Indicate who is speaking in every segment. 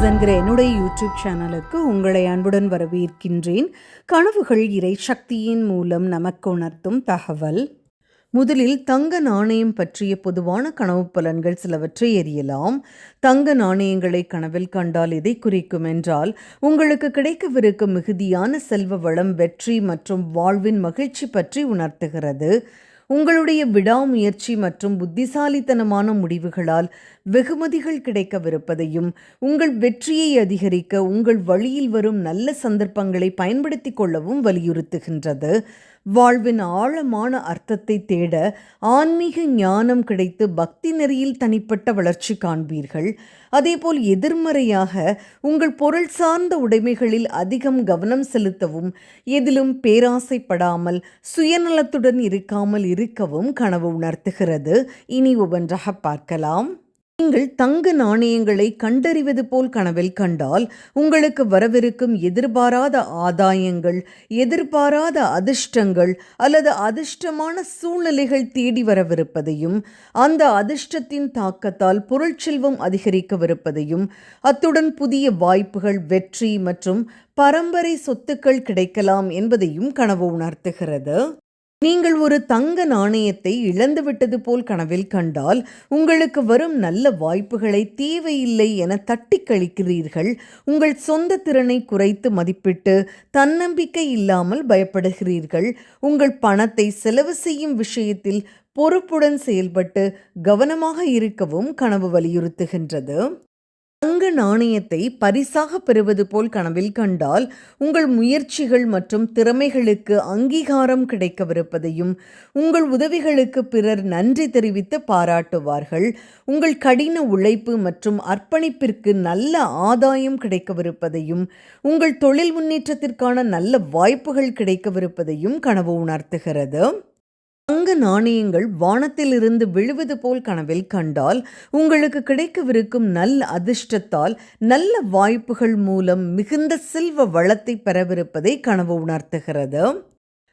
Speaker 1: Tax என்கிற என்னுடைய YouTube சேனலுக்கு உங்களை அன்புடன் வரவேற்கின்றேன். கனவுகள் இறை சக்தியின் மூலம் நமக்கு உணர்த்தும் தகவல். முதலில் தங்க நாணயம் பற்றிய பொதுவான கனவு பலன்கள் சிலவற்றை எறியலாம். தங்க நாணயங்களை கனவில் கண்டால் எதை குறிக்கும் என்றால் உங்களுக்கு கிடைக்கவிருக்கும் மிகுதியான செல்வ வளம் வெற்றி மற்றும் வாழ்வின் மகிழ்ச்சி பற்றி உணர்த்துகிறது. உங்களுடைய விடாமுயற்சி மற்றும் புத்திசாலித்தனமான முடிவுகளால் வெகுமதிகள் கிடைக்கவிருப்பதையும் உங்கள் வெற்றியை அதிகரிக்க உங்கள் வழியில் வரும் நல்ல சந்தர்ப்பங்களை பயன்படுத்திக் கொள்ளவும் வலியுறுத்துகின்றது. வாழ்வின் ஆழமான அர்த்தத்தை தேட ஆன்மீக ஞானம் கிடைத்து பக்தி நெறியில் தனிப்பட்ட வளர்ச்சி காண்பீர்கள். அதேபோல் எதிர்மறையாக உங்கள் பொருள் சார்ந்த உடைமைகளில் அதிகம் கவனம் செலுத்தவும் எதிலும் பேராசைப்படாமல் சுயநலத்துடன் இருக்காமல் இருக்கவும் கனவு உணர்த்துகிறது. இனி ஒவ்வொன்றாக பார்க்கலாம். நீங்கள் தங்க நாணயங்களை கண்டறிவது போல் கனவில் கண்டால் உங்களுக்கு வரவிருக்கும் எதிர்பாராத ஆதாயங்கள் எதிர்பாராத அதிர்ஷ்டங்கள் அல்லது அதிர்ஷ்டமான சூழ்நிலைகள் தேடி வரவிருப்பதையும் அந்த அதிர்ஷ்டத்தின் தாக்கத்தால் பொருட்செல்வம் அதிகரிக்கவிருப்பதையும் அத்துடன் புதிய வாய்ப்புகள் வெற்றி மற்றும் பரம்பரை சொத்துக்கள் கிடைக்கலாம் என்பதையும் கனவு உணர்த்துகிறது. நீங்கள் ஒரு தங்க நாணயத்தை இழந்துவிட்டது போல் கனவில் கண்டால் உங்களுக்கு வரும் நல்ல வாய்ப்புகளை தேவையில்லை என தட்டி கழிக்கிறீர்கள் உங்கள் சொந்த திறனை குறைத்து மதிப்பிட்டு தன்னம்பிக்கை இல்லாமல் பயப்படுகிறீர்கள். உங்கள் பணத்தை செலவு செய்யும் விஷயத்தில் பொறுப்புடன் செயல்பட்டு கவனமாக இருக்கவும் கனவு வலியுறுத்துகின்றது. தங்க நாணயத்தை பரிசாக பெறுவது போல் கனவில் கண்டால் உங்கள் முயற்சிகள் மற்றும் திறமைகளுக்கு அங்கீகாரம் கிடைக்கவிருப்பதையும் உங்கள் உதவிகளுக்கு பிறர் நன்றி தெரிவித்து பாராட்டுவார்கள். உங்கள் கடின உழைப்பு மற்றும் அர்ப்பணிப்பிற்கு நல்ல ஆதாயம் கிடைக்கவிருப்பதையும் உங்கள் தொழில் முன்னேற்றத்திற்கான நல்ல வாய்ப்புகள் கிடைக்கவிருப்பதையும் கனவு உணர்த்துகிறது. தங்க நாணயங்கள் வானத்திலிருந்து விழுவது போல் கனவில் கண்டால் உங்களுக்கு கிடைக்கவிருக்கும் நல்ல அதிர்ஷ்டத்தால் நல்ல வாய்ப்புகள் மூலம் மிகுந்த செல்வ வளத்தை பெறவிருப்பதை கனவு உணர்த்துகிறது.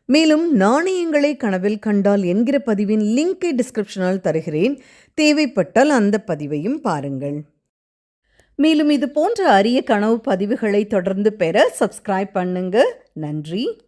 Speaker 1: மேலும் நாணயங்களை கனவில் கண்டால் என்கிற பதிவின் லிங்கை டிஸ்கிரிப்ஷனால் தருகிறேன். தேவைப்பட்டால் அந்த பதிவையும் பாருங்கள். மேலும் இது போன்ற அரிய கனவு பதிவுகளை தொடர்ந்து பெற சப்ஸ்கிரைப் பண்ணுங்க. நன்றி.